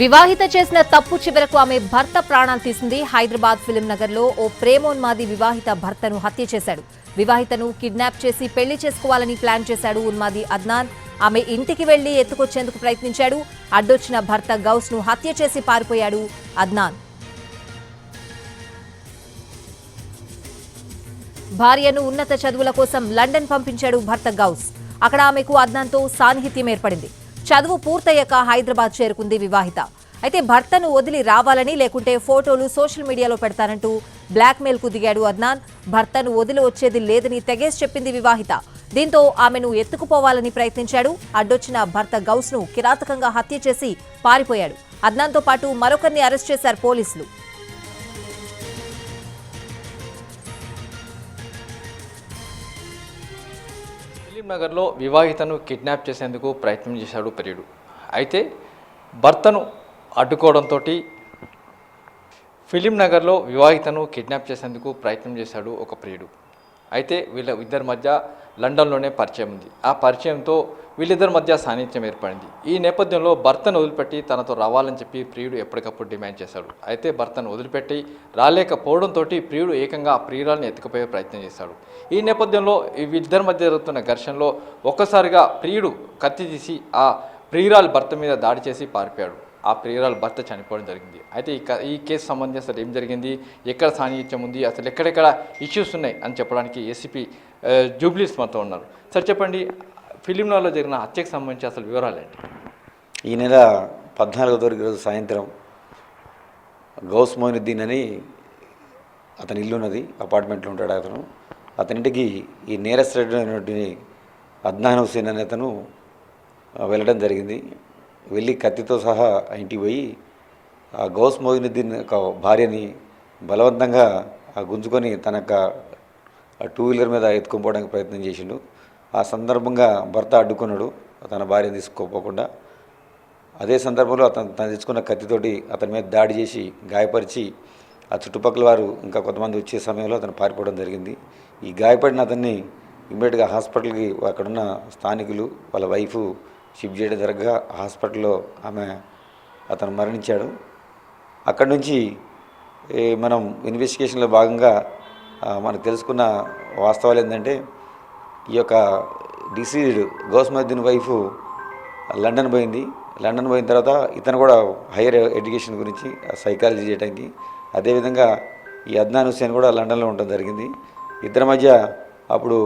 వివాహిత చేసిన తప్పు చివరకు ఆమె భర్త ప్రాణాలు తీసింది. హైదరాబాద్ ఫిలిం నగర్లో ఓ ప్రేమోన్మాది వివాహిత భర్తను హత్య చేశాడు. వివాహితను కిడ్నాప్ చేసి పెళ్ళి చేసుకోవాలని ప్లాన్ చేశాడు ఉన్మాది అద్నాన్. ఆమె ఇంటికి వెళ్ళి ఎత్తుకొచ్చేందుకు ప్రయత్నించాడు. అడ్డొచ్చిన భర్త గౌస్ను హత్య చేసి పారిపోయాడు అద్నాన్. భార్యను ఉన్నత చదువుల కోసం లండన్ పంపించాడు భర్త గౌస్. అక్కడ ఆమెకు అద్నాన్తో సాన్నిహిత్యం ఏర్పడింది. చదువు పూర్తయ్యాక హైదరాబాద్ చేరుకుంది వివాహిత. అయితే భర్తను వదిలి రావాలని లేకుంటే ఫోటోలు సోషల్ మీడియాలో పెడతానంటూ బ్లాక్మెయిల్కు దిగాడు అద్నాన్. భర్తను వదిలి వచ్చేది లేదని తెగేసి చెప్పింది వివాహిత. దీంతో ఆమెను ఎత్తుకుపోవాలని ప్రయత్నించాడు. అడ్డొచ్చిన భర్త గౌస్ను కిరాతకంగా హత్య చేసి పారిపోయాడు. అద్నాన్తో పాటు మరొకరిని అరెస్ట్ చేశారు పోలీసులు. నగర్లో వివాహితను కిడ్నాప్ చేసేందుకు ప్రయత్నం చేశాడు ప్రియుడు. అయితే భర్తను అడ్డుకోవడంతో ఫిలిం నగర్లో వివాహితను కిడ్నాప్ చేసేందుకు ప్రయత్నం చేశాడు ఒక ప్రియుడు. అయితే వీళ్ళ ఇద్దరి మధ్య లండన్లోనే పరిచయం ఉంది. ఆ పరిచయంతో వీళ్ళిద్దరి మధ్య సాన్నిధ్యం ఏర్పడింది. ఈ నేపథ్యంలో భర్తను వదిలిపెట్టి తనతో రావాలని చెప్పి ప్రియుడు ఎప్పటికప్పుడు డిమాండ్ చేశాడు. అయితే భర్తను వదిలిపెట్టి రాలేకపోవడంతో ప్రియుడు ఏకంగా ఆ ప్రియురాల్ని ఎత్తుకుపోయే ప్రయత్నం చేశాడు. ఈ నేపథ్యంలో వీళ్ళిద్దరి మధ్య జరుగుతున్న ఘర్షణలో ఒక్కసారిగా ప్రియుడు కత్తి తీసి ఆ ప్రియురాలు భర్త మీద దాడి చేసి పారిపోయాడు. ఆ ప్రియురాలు భర్త చనిపోవడం జరిగింది. అయితే ఈ క- ఈ కేసు సంబంధించి అసలు ఏం జరిగింది? ఎక్కడ సాన్నిహిత్యం ఉంది? అసలు ఎక్కడెక్కడ ఇష్యూస్ ఉన్నాయి? అని చెప్పడానికి ఏసీపీ జూబ్లీస్ మాతో ఉన్నారు. సార్ చెప్పండి. ఫిలింలలో జరిగిన హత్యకు సంబంధించి అసలు వివరాలు ఏంటి? ఈ నెల పద్నాలుగో తారీఖు రోజు సాయంత్రం గౌస్ మొయినుద్దీన్ అని అతని ఇల్లు ఉన్నది అపార్ట్మెంట్లో ఉంటాడు అతను. అతనింటికి ఈ నేరస్తుడైనటువంటి అద్నాన్ హుసేన్ అనే అతను వెళ్ళడం జరిగింది. వెళ్ళి కత్తితో సహా ఇంటికి పోయి ఆ గౌస్ మొయినుద్దీన్ యొక్క భార్యని బలవంతంగా ఆ గుంజుకొని తన యొక్క ఆ టూ వీలర్ మీద ఎత్తుకొని పోవడానికి ప్రయత్నం చేసిండు. ఆ సందర్భంగా భర్త అడ్డుకున్నాడు తన భార్యను తీసుకోపోకుండా. అదే సందర్భంలో అతను తను తెచ్చుకున్న కత్తితోటి అతని మీద దాడి చేసి గాయపరిచి ఆ చుట్టుపక్కల వారు ఇంకా కొంతమంది వచ్చే సమయంలో అతను పారిపోవడం జరిగింది. ఈ గాయపడిన అతన్ని ఇమ్మీడియట్గా హాస్పిటల్కి అక్కడున్న స్థానికులు వాళ్ళ వైఫ్ షిఫ్ట్ దర్గా హాస్పిటల్లో ఆమె అతను మరణించాడు. అక్కడి నుంచి మనం ఇన్వెస్టిగేషన్లో భాగంగా మనకు తెలుసుకున్న వాస్తవాలు ఏంటంటే ఈ యొక్క డిసీజ్డ్ గౌస్మద్దీన్ వైఫ్ లండన్ పోయింది. లండన్ పోయిన తర్వాత ఇతను కూడా హైయర్ ఎడ్యుకేషన్ గురించి సైకాలజీ చేయడానికి అదేవిధంగా ఈ అద్నాన్ హుసేన్ కూడా లండన్లో ఉండడం జరిగింది. ఇద్దరి మధ్య అప్పుడు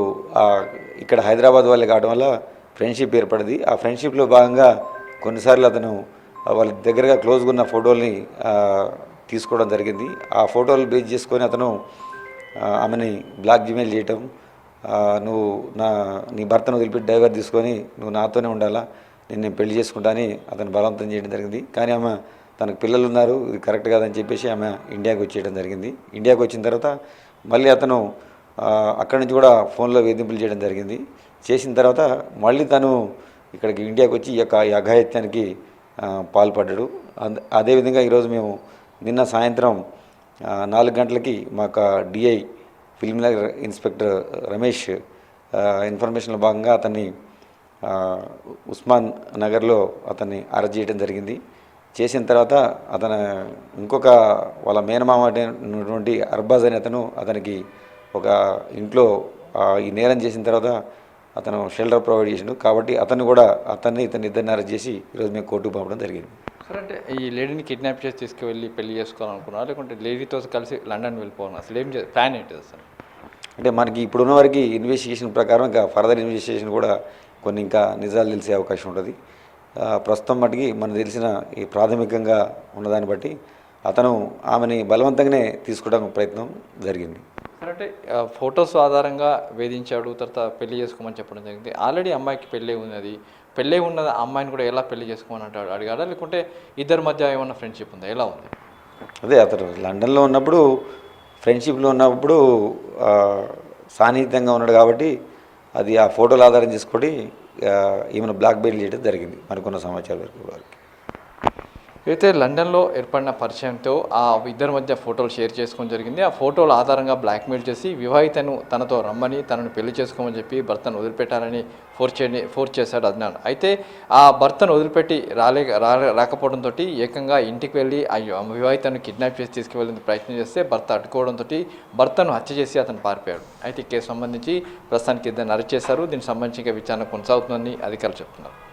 ఇక్కడ హైదరాబాద్ వాళ్ళే కావడం వల్ల ఫ్రెండ్షిప్ ఏర్పడింది. ఆ ఫ్రెండ్షిప్లో భాగంగా కొన్నిసార్లు అతను వాళ్ళ దగ్గరగా క్లోజ్గా ఉన్న ఫోటోల్ని తీసుకోవడం జరిగింది. ఆ ఫోటోలు బేస్ చేసుకొని అతను ఆమెని బ్లాక్ జిమెయిల్ చేయటం నువ్వు నా నీ భర్తను వదిలిపెట్టి డైవర్ తీసుకొని నువ్వు నాతోనే ఉండాలా నేను నేను పెళ్ళి చేసుకుంటానని అతను బలవంతం చేయడం జరిగింది. కానీ ఆమె తనకు పిల్లలు ఉన్నారు ఇది కరెక్ట్ కాదని చెప్పేసి ఆమె ఇండియాకి వచ్చేయడం జరిగింది. ఇండియాకి వచ్చిన తర్వాత మళ్ళీ అతను అక్కడి నుంచి కూడా ఫోన్లో వేధింపులు చేయడం జరిగింది. చేసిన తర్వాత మళ్ళీ తను ఇక్కడికి ఇండియాకి వచ్చి ఈ యొక్క ఈ అఘాయిత్యానికి పాల్పడ్డాడు. అదేవిధంగా ఈరోజు మేము నిన్న సాయంత్రం నాలుగు గంటలకి మాకు DI Film Nagar inspector Ramesh ఇన్ఫర్మేషన్లో భాగంగా అతన్ని ఉస్మాన్ నగర్లో అతన్ని అరెస్ట్ చేయడం జరిగింది. చేసిన తర్వాత అతను ఇంకొక వాళ్ళ మేనమామ అరబాజ్ అర్బాజ్ అనే అతను అతనికి ఒక ఇంట్లో ఈ నేరం చేసిన తర్వాత అతను షెల్టర్ ప్రొవైడ్ చేసిండు. కాబట్టి అతను కూడా అతన్ని ఇతన్ని ఇద్దరిని అరెస్ట్ చేసి ఈరోజు మేము కోర్టుకు పంపడం జరిగింది. సార్ అంటే ఈ లేడీని కిడ్నాప్ చేసి తీసుకువెళ్ళి పెళ్ళి చేసుకోవాలనుకున్నా లేకుంటే లేడీతో కలిసి లండన్ వెళ్ళిపోవాలి అసలు ఏం ప్లాన్ ఏంటి అసలు అంటే మనకి ఇప్పుడున్న వరకు ఇన్వెస్టిగేషన్ ప్రకారం ఇంకా ఫర్దర్ ఇన్వెస్టిగేషన్ కూడా కొన్ని ఇంకా నిజాలు తెలిసే అవకాశం ఉంటుంది. ప్రస్తుతం మటుకి మనకు తెలిసిన ఈ ప్రాథమికంగా ఉన్నదాన్ని బట్టి అతను ఆమెని బలవంతంగానే తీసుకోవడానికి ప్రయత్నం జరిగింది. సార్ అంటే ఫొటోస్ ఆధారంగా వేధించాడు తర్వాత పెళ్ళి చేసుకోమని చెప్పడం జరిగింది. ఆల్రెడీ అమ్మాయికి పెళ్ళి ఉన్నది. పెళ్ళి ఉన్న అమ్మాయిని కూడా ఎలా పెళ్ళి చేసుకోమని అంటాడు అడిగాడా లేకుంటే ఇద్దరి మధ్య ఏమన్నా ఫ్రెండ్షిప్ ఉందా? ఎలా ఉంది? అదే అతను లండన్లో ఉన్నప్పుడు ఫ్రెండ్షిప్లో ఉన్నప్పుడు సాన్నిహిత్యంగా ఉన్నాడు కాబట్టి అది ఆ ఫోటోలు ఆధారం చేసుకొని ఈమెను బ్లాక్ బెయిల్ చేయడం జరిగింది. మనకున్న సమాచారం వరకు వారికి. అయితే లండన్లో ఏర్పడిన పరిచయంతో ఆ ఇద్దరి మధ్య ఫోటోలు షేర్ చేసుకోవడం జరిగింది. ఆ ఫోటోల ఆధారంగా బ్లాక్మెయిల్ చేసి వివాహితను తనతో రమ్మని తనను పెళ్ళి చేసుకోమని చెప్పి భర్తను వదిలిపెట్టాలని ఫోర్స్ చేయని ఫోర్స్ చేశాడు అద్నాన్. అయితే ఆ భర్తను వదిలిపెట్టి రాలే రా- రాకపోవడంతో ఏకంగా ఇంటికి వెళ్ళి ఆ వివాహితను కిడ్నాప్ చేసి తీసుకువెళ్ళేందుకు ప్రయత్నం చేస్తే భర్త అడ్డుకోవడంతో భర్తను హత్య చేసి అతను పారిపోయాడు. అయితే ఈ కేసు సంబంధించి ప్రస్తుతానికి ఇద్దరిని అరెస్ట్ చేశారు. దీనికి సంబంధించి విచారణ కొనసాగుతుందని అధికారులు చెప్తున్నారు.